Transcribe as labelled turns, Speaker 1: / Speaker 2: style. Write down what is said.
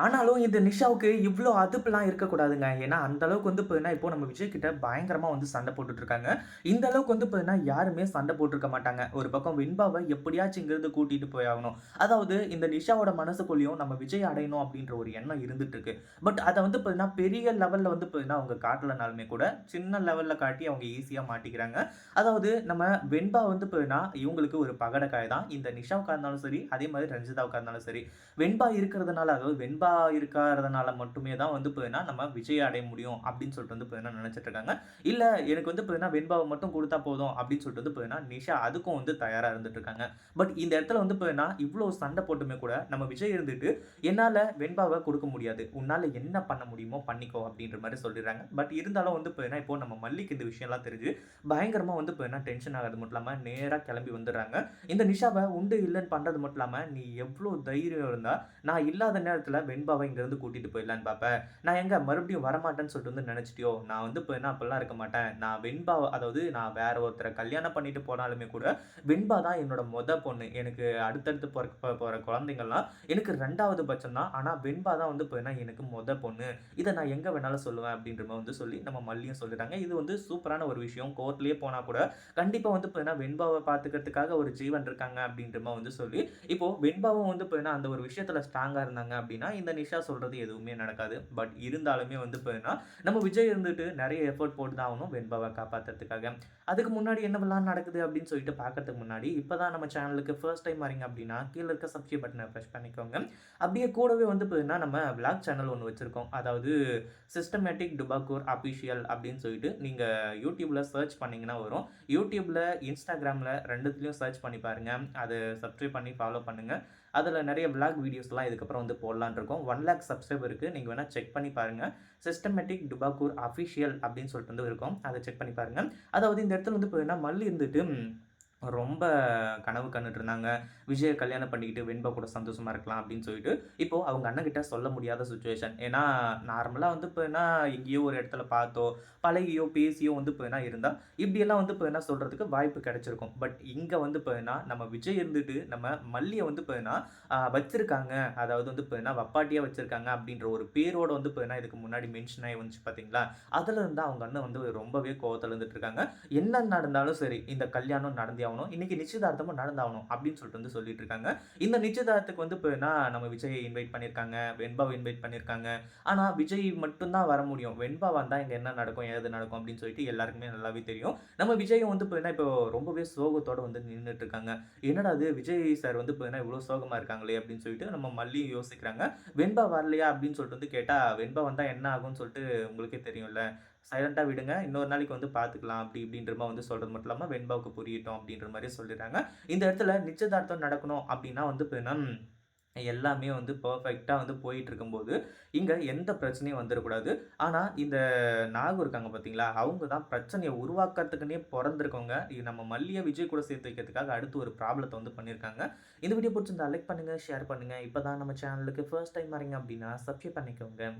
Speaker 1: ஆனாலும் இந்த நிஷாவுக்கு இவ்வளோ அதுப்புலாம் இருக்கக்கூடாதுங்க. ஏன்னா, அந்த அளவுக்கு வந்து பார்த்தீங்கன்னா, இப்போ நம்ம விஜய் கிட்ட பயங்கரமாக வந்து சண்டை போட்டுட்டு இருக்காங்க. இந்த அளவுக்கு வந்து பார்த்தீங்கன்னா, யாருமே சண்டை போட்டிருக்க மாட்டாங்க. ஒரு பக்கம் வெண்பாவை எப்படியாச்சும் இங்கிருந்து கூட்டிட்டு போய் ஆகணும். அதாவது இந்த நிஷாவோட மனசுக்குள்ளேயும் நம்ம விஜய் அடையணும் அப்படின்ற ஒரு எண்ணம் இருந்துட்டு இருக்கு. பட் அதை வந்து பார்த்தீங்கன்னா, பெரிய லெவலில் வந்து பார்த்தீங்கன்னா, அவங்க காட்டலனாலுமே கூட, சின்ன லெவலில் காட்டி அவங்க ஈஸியாக மாட்டிக்கிறாங்க. அதாவது நம்ம வெண்பா வந்து பார்த்தீங்கன்னா, இவங்களுக்கு ஒரு பகடைக்காய் தான். இந்த நிஷாவுக்காக இருந்தாலும் சரி, அதே மாதிரி ரஞ்சிதாவுக்காக இருந்தாலும் சரி. வெண்பா இருக்கிறதுனால அதாவது வெண்பா இருக்கிறதுனால மட்டுமே தான் வந்து பார்த்தீங்கன்னா, நம்ம விஜய் அடைய முடியும் அப்படின்னு சொல்லிட்டு வந்து பார்த்தீங்கன்னா நினைச்சிட்டு இருக்காங்க. இல்ல எனக்கு வந்து பார்த்தீங்கன்னா, வெண்பாவை மட்டும் கொடுத்தா போதும் அப்படின்னு சொல்லிட்டு வந்து பார்த்தீங்கன்னா, நிஷா அதுக்கும் வந்து தயாரா இருந்துட்டு இருக்காங்க. பட் இந்த இடத்துல வந்து பார்த்தீங்கன்னா, இவ்வளோ சண்டை போட்டுமே கூட நம்ம விஜய் இருந்துட்டு, என்னால வெண்பாவை கொடுக்க முடியாது. உன்னால என்ன பண்ண முடியுமோ பண்ணிக்கோ அப்படின்ற மாதிரி சொல்லிடுறாங்க. பட் இருந்தாலும் வந்து பார்த்தீங்கன்னா, இப்போ நம்ம மல்லிக்கு இந்த விஷயம்லாம் தெரிஞ்சு, பயங்கரமா வந்து பார்த்தீங்கன்னா, டென்ஷன் ஆகிறது மட்டும் இல்லாம, நேரா கிளம்பி வந்துடுறாங்க. இந்த நிஷாவை உண்டு இல்லைன்னு பண்றது மட்டும் இல்லாம, நீ எவ்வளோ தைரியம் இருந்தா, நான் இல்லாத நேரத்துல வெண்பாவ இங்கேருந்து கூட்டிகிட்டு போயிடலான்னு பார்ப்பேன் நான் எங்கே மறுபடியும் வரமாட்டேன்னு சொல்லிட்டு வந்து நினச்சிட்டியோ நான் வந்து இப்போ என்ன அப்படிலாம் இருக்க மாட்டேன். நான் வெண்பாவ அதாவது நான் வேற ஒருத்தரை கல்யாணம் பண்ணிட்டு போனாலுமே கூட, வெண்பா தான் என்னோட மொத பொண்ணு. எனக்கு அடுத்தடுத்து பிறக்க போகிற குழந்தைங்கள்லாம் எனக்கு ரெண்டாவது பட்சம் தான். ஆனால் வெண்பா தான் வந்து இப்போ என்ன எனக்கு மொத பொண்ணு. இதை நான் எங்கே வேணாலும் சொல்லுவேன் அப்படின்ற வந்து சொல்லி, நம்ம மல்லியும் சொல்லிட்டாங்க. இது வந்து சூப்பரான ஒரு விஷயம். கோர்ட்லேயே போனால் கூட, கண்டிப்பாக வந்து இப்போ என்ன வெண்பாவை பார்த்துக்கிறதுக்காக ஒரு ஜீவன் இருக்காங்க அப்படின்ற வந்து சொல்லி, இப்போ வெண்பாவும் வந்து இப்போ என்ன அந்த ஒரு விஷயத்தில் ஸ்ட்ராங்காக இருந்தாங்க அப்படின்னா, இந்த நிஷா சொல்கிறது எதுவுமே நடக்காது. பட் இருந்தாலுமே வந்து பார்த்தீங்கன்னா, நம்ம விஜய் இருந்துட்டு நிறைய எஃபோர்ட் போட்டு தான் ஆகணும் வெண்பாவை காப்பாத்துறதுக்காக. அதுக்கு முன்னாடி என்னவெல்லாம் நடக்குது அப்படின்னு சொல்லிட்டு பார்க்கறதுக்கு முன்னாடி, இப்போ தான் நம்ம சேனலுக்கு ஃபர்ஸ்ட் டைம் வரீங்க அப்படின்னா, கீழே இருக்க சப்ஸ்கிரைப் பட்டனை ப்ரெஷ் பண்ணிக்கோங்க. அப்படியே கூடவே வந்து பார்த்தீங்கன்னா, நம்ம விளாக் சேனல் ஒன்று வச்சுருக்கோம் அதாவது சிஸ்டமேட்டிக் டுபாக்கூர் அஃபிஷியல் அப்படின்னு சொல்லிட்டு, நீங்கள் யூடியூப்பில் சர்ச் பண்ணிங்கன்னா வரும். யூடியூப்பில் இன்ஸ்டாகிராமில் ரெண்டுத்துலேயும் சர்ச் பண்ணி பாருங்க. அதை சப்ஸ்கிரைப் பண்ணி ஃபாலோ பண்ணுங்கள் அதில் நிறைய விளாக் வீடியோஸ்லாம் இதுக்கப்புறம் வந்து போடலான்னு 1,00,000 சப்ஸ்கிரைபருக்கு நீங்கள் வேணால் செக் பண்ணி பாருங்கள் சிஸ்டமேட்டிக் டுபாக்கூர் அஃபிஷியல் அப்படின்னு சொல்லிட்டு வந்து இருக்கும். அதை செக் பண்ணி பாருங்கள் அதாவது இந்த இடத்துல வந்து பார்த்தீங்கன்னா, மல்லி இருந்துட்டு ரொம்ப கனவு கண்டுட்டு இருந்தாங்க. விஜய கல்யாணம் பண்ணிக்கிட்டு வெண்பா கூட சந்தோஷமா இருக்கலாம் அப்படின்னு சொல்லிட்டு, இப்போ அவங்க அண்ணன்கிட்ட சொல்ல முடியாத சுச்சுவேஷன் ஏன்னா, நார்மலா வந்து இப்போ என்ன எங்கேயோ ஒரு இடத்துல பார்த்தோ, பழகியோ, பேசியோ வந்து இப்போ என்ன இருந்தா, இப்படியெல்லாம் வந்து இப்போ என்ன சொல்றதுக்கு வாய்ப்பு கிடைச்சிருக்கும். பட் இங்க வந்து இப்போ என்ன நம்ம விஜய் இருந்துட்டு நம்ம மல்லியை வந்து இப்போ என்ன வச்சிருக்காங்க. அதாவது வந்து இப்போ என்ன வப்பாட்டியா வச்சிருக்காங்க அப்படின்ற ஒரு பேரோட வந்து இப்போ என்ன இதுக்கு முன்னாடி மென்ஷன் ஆகி வந்துச்சு பார்த்தீங்களா? அதுல இருந்தால் அவங்க அண்ணன் வந்து ரொம்பவே கோவத்தில் இருந்துட்டு இருக்காங்க. என்ன நடந்தாலும் சரி, இந்த கல்யாணம் நடந்தே ஆகணும். இன்னைக்கு நிச்சயதார்த்தமும் நடந்தாகணும் அப்படின்னு சொல்லிட்டு வந்து சொல்லிட்டு இருக்காங்க. இந்த நிச்சயதார்த்தத்துக்கு வந்து பார்த்தீங்கன்னா, நம்ம விஜய இன்வைட் பண்ணியிருக்காங்க. வெண்பாவை இன்வைட் பண்ணியிருக்காங்க. ஆனால் விஜய் மட்டும்தான் வர முடியும். வெண்பா வந்தால் இங்கே என்ன நடக்கும்? ஏது நடக்கும்? அப்படின்னு சொல்லிட்டு எல்லாருக்குமே நல்லாவே தெரியும். நம்ம விஜயும் வந்து பார்த்தீங்கன்னா, இப்போ ரொம்பவே சோகத்தோடு வந்து நின்றுட்டு இருக்காங்க. என்னடா இது விஜய் சார் வந்து பார்த்தீங்கன்னா, இவ்வளோ சோகமாக இருக்காங்களே அப்படின்னு சொல்லிட்டு நம்ம மல்லியும் யோசிக்கிறாங்க. வெண்பா வரலையா? அப்படின்னு சொல்லிட்டு வந்து கேட்டால் வெண்பா வந்தால் என்ன ஆகும்னு சொல்லிட்டு உங்களுக்கே தெரியும்ல. சைலன்ட்டா விடுங்க. இன்னொரு நாளைக்கு வந்து பார்த்துக்கலாம். அப்படி இப்படின்ற மாதிரி வந்து சொல்கிறது மட்டும் இல்லாமல் வெண்பாவுக்கு புரியட்டும் அப்படின்ற மாதிரி சொல்லிடுறாங்க. இந்த இடத்துல நிச்சயதார்த்தம் நடக்கணும் அப்படின்னா வந்து பார்த்தீங்கன்னா, எல்லாமே வந்து பர்ஃபெக்டாக வந்து போயிட்டு இருக்கும்போது, இங்கே எந்த பிரச்சனையும் வந்துடக்கூடாது ஆனால் இந்த நாகு இருக்காங்க பார்த்தீங்களா? அவங்க தான் பிரச்சனையை உருவாக்குறதுக்குன்னே பிறந்திருக்கவங்க இது நம்ம மல்லிய விஜய் கூட சேர்த்து வைக்கிறதுக்காக அடுத்து ஒரு ப்ராப்ளத்தை வந்து பண்ணியிருக்காங்க. இந்த வீடியோ பிடிச்சிருந்தா லைக் பண்ணுங்கள் ஷேர் பண்ணுங்கள் இப்போ தான் நம்ம சேனலுக்கு ஃபர்ஸ்ட் டைம் வரீங்க அப்படின்னா, சப்ஸ்கிரைப் பண்ணிக்கோங்க.